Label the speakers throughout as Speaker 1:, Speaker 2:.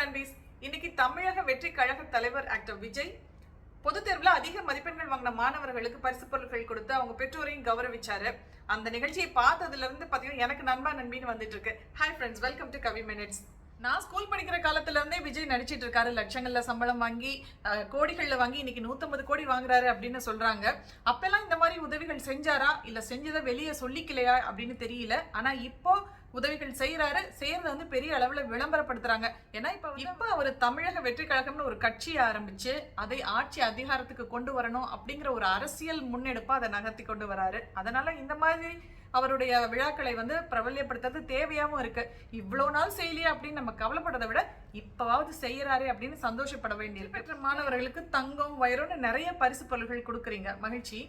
Speaker 1: நண்பீஸ். இன்னைக்கு தமிழக வெற்றி கழக தலைவர் ஆக்டர் விஜய் பொதுத் தேர்வில் அதிக மதிப்பெண்கள் வாங்கின மாணவர்களுக்கு பரிசு பொருட்கள் கொடுத்து அவங்க பெற்றோரையும் கௌரவிச்சாரு. அந்த நிகழ்ச்சியை பார்த்ததுல இருந்து பார்த்தீங்கன்னா எனக்கு நண்பா நண்பின்னு வந்துட்டு இருக்கு. Hi friends welcome to Kavi minutes நான் ஸ்கூல் படிக்கிற காலத்துல இருந்தே விஜய் நடிச்சிட்டு இருக்காரு. லட்சங்கள்ல சம்பளம் வாங்கி கோடிகள்ல வாங்கி இன்னைக்கு 150 கோடி வாங்குறாரு அப்படின்னு சொல்றாங்க. அப்பெல்லாம் இந்த மாதிரி உதவிகள் செஞ்சாரா? இல்ல செஞ்சதை வெளியே சொல்லிக்கலையா? அப்படின்னு தெரியல. ஆனா இப்போ உதவிகள் செய்யறாரு செய்யறத வந்து பெரிய அளவுல விளம்பரப்படுத்துறாங்க. ஏன்னா இப்ப இப்ப அவர் தமிழக வெற்றி கழகம்னு ஒரு கட்சியை ஆரம்பிச்சு அதை ஆட்சி அதிகாரத்துக்கு கொண்டு வரணும் அப்படிங்கிற ஒரு அரசியல் முன்னெடுப்பா அதை நகர்த்தி கொண்டு வராரு. அதனால இந்த மாதிரி அவருடைய விழாக்களை வந்து பிரபல்யப்படுத்துறது தேவையாவும் இருக்கு. இவ்வளவு நாள் செய்யலையே அப்படின்னு நம்ம கவலைப்படுறதை விட இப்பவாவது செய்யறாரு அப்படின்னு சந்தோஷப்பட வேண்டியிருக்கு. பெற்ற மாணவர்களுக்கு தங்கம் வைரம்னு நிறைய பரிசு பொருள்கள் கொடுக்குறீங்க. மகிழ்ச்சி.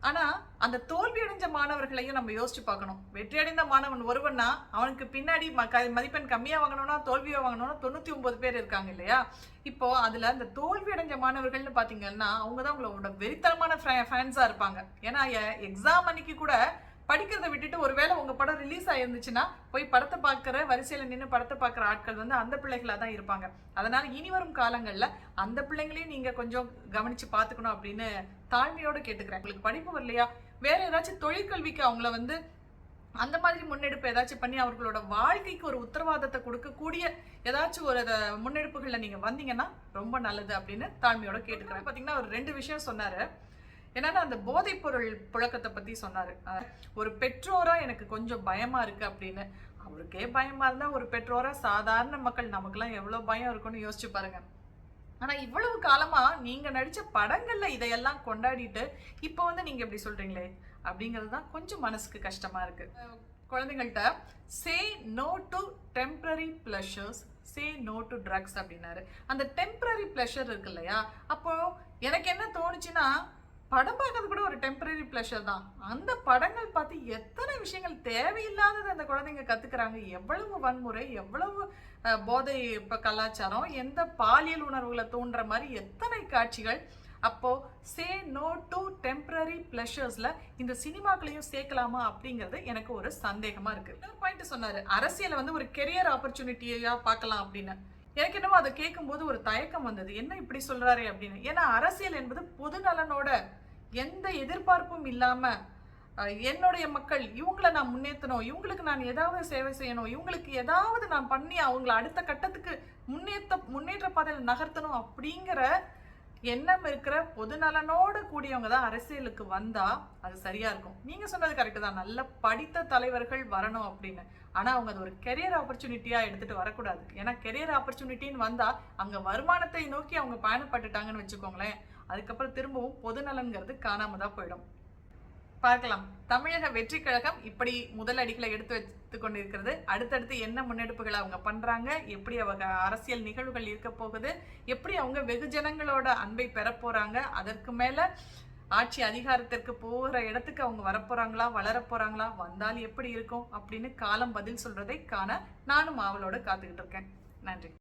Speaker 1: ஆனா அந்த தோல்வி அடைஞ்ச மாணவர்களையும் நம்ம யோசிச்சு பார்க்கணும். வெற்றி அடைந்த மாணவன் ஒருவன்னா அவனுக்கு பின்னாடி ம- க- மதிப்பெண் கம்மியா வாங்கணும்னா தோல்வியா வாங்கணும்னா தொண்ணூத்தி ஒன்பது பேர் இருக்காங்க இல்லையா? இப்போ அதுல அந்த தோல்வி அடைஞ்ச மாணவர்கள்னு பாத்தீங்கன்னா அவங்க தான் உங்களோட வெறித்தனமான ஃபேன்ஸா இருப்பாங்க. ஏன்னா எக்ஸாம் அன்னைக்கு கூட படிக்கிறத விட்டுட்டு ஒருவேளை உங்க படம் ரிலீஸ் ஆயிருந்துச்சுன்னா போய் படத்தை பார்க்குற வரிசையில நின்று படத்தை பார்க்குற ஆட்கள் வந்து அந்த பிள்ளைகளாக தான் இருப்பாங்க. அதனால இனி வரும் காலங்களில் அந்த பிள்ளைங்களையும் நீங்க கொஞ்சம் கவனிச்சு பார்த்துக்கணும் அப்படின்னு தாழ்மையோட கேட்டுக்கிறேன். உங்களுக்கு படிப்பு வரலையா? வேற ஏதாச்சும் தொழிற்கல்விக்கு அவங்கள வந்து அந்த மாதிரி முன்னெடுப்பு ஏதாச்சும் பண்ணி அவர்களோட வாழ்க்கைக்கு ஒரு உத்தரவாதத்தை கொடுக்கக்கூடிய ஏதாச்சும் ஒரு முன்னெடுப்புகளில் நீங்கள் வந்தீங்கன்னா ரொம்ப நல்லது அப்படின்னு தாழ்மையோட கேட்டுக்கிறேன். பார்த்தீங்கன்னா ஒரு ரெண்டு விஷயம் சொன்னார். என்னன்னா அந்த போதைப்பொருள் புழக்கத்தை பத்தி சொன்னாரு. ஒரு பெற்றோரா எனக்கு கொஞ்சம் பயமா இருக்கு அப்படின்னு. அவருக்கே பயமா இருந்தா ஒரு பெற்றோரா சாதாரண மக்கள் நமக்கெல்லாம் எவ்வளவு பயம் இருக்கும்னு யோசிச்சு பாருங்க. ஆனா இவ்வளவு காலமா நீங்க நடிச்ச படங்கள்ல இதையெல்லாம் கொண்டாடிட்டு இப்போ வந்து நீங்க இப்படி சொல்றீங்களே அப்படிங்கிறது தான் கொஞ்சம் மனசுக்கு கஷ்டமா இருக்கு. குழந்தைங்கள்ட்ட say no to temporary pleasures say no to drugs அப்படின்னாரு. அந்த டெம்பரரி ப்ளஷர் இருக்கு இல்லையா? அப்போ எனக்கு என்ன தோணுச்சுன்னா படம் பார்க்கறது கூட ஒரு டெம்பரரி ப்ளஷர் தான். அந்த படங்கள் பார்த்து எத்தனை விஷயங்கள் தேவையில்லாதது அந்த குழந்தைங்க கத்துக்கிறாங்க. எவ்வளவு வன்முறை எவ்வளவு போதை இப்போ கலாச்சாரம் எந்த பாலியல் உணர்வுகளை தூண்டுற மாதிரி எத்தனை காட்சிகள். அப்போ சே நோ டு டெம்பரரி ப்ளஷர்ஸ்ல இந்த சினிமாக்களையும் சேர்க்கலாமா அப்படிங்கிறது எனக்கு ஒரு சந்தேகமா இருக்கு. இன்னொரு பாயிண்ட் சொன்னாரு அரசியலை வந்து ஒரு கெரியர் ஆப்பர்ச்சுனிட்டியா பார்க்கலாம் அப்படின்னு. எனக்கு என்னமோ அதை கேட்கும்போது ஒரு தயக்கம் வந்தது. என்ன இப்படி சொல்கிறாரு அப்படின்னு. ஏன்னா அரசியல் என்பது பொது நலனோட எந்த எதிர்பார்ப்பும் இல்லாமல் என்னுடைய மக்கள் இவங்களை நான் முன்னேற்றணும் இவங்களுக்கு நான் ஏதாவது சேவை செய்யணும் இவங்களுக்கு ஏதாவது நான் பண்ணி அவங்கள அடுத்த கட்டத்துக்கு முன்னேற்ற முன்னேற்ற பாதையில் நகர்த்தணும் அப்படிங்கிற எண்ணம் இருக்கிற பொது நலனோடு கூடியவங்க தான் அரசியலுக்கு வந்தா அது சரியா இருக்கும். நீங்க சொன்னது கரெக்ட் தான். நல்ல படித்த தலைவர்கள் வரணும் அப்படின்னு. ஆனா அவங்க அது ஒரு கெரியர் ஆப்பர்ச்சுனிட்டியா எடுத்துட்டு வரக்கூடாது. ஏன்னா கெரியர் ஆப்பர்ச்சுனிட்டின்னு வந்தா அங்க வருமானத்தை நோக்கி அவங்க பயணப்பட்டுட்டாங்கன்னு வச்சுக்கோங்களேன். அதுக்கப்புறம் திரும்பவும் பொது நலன்கிறது காணாம தான் போயிடும். பார்க்கலாம். தமிழக வெற்றி கழகம் இப்படி முதல் அடிகளை எடுத்து வைத்து கொண்டிருக்கிறது. அடுத்தடுத்து என்ன முன்னெடுப்புகளை அவங்க பண்றாங்க? எப்படி அவங்க அரசியல் நிகழ்வுகள் இருக்க போகுது? எப்படி அவங்க வெகுஜனங்களோட அன்பை பெற போறாங்க? அதற்கு மேல ஆட்சி அதிகாரத்திற்கு போகிற இடத்துக்கு அவங்க வரப்போறாங்களா வளரப்போறாங்களா வந்தால் எப்படி இருக்கும்? அப்படின்னு காலம் பதில் சொல்றதை காண நானும் ஆவலோடு காத்துக்கிட்டு இருக்கேன். நன்றி.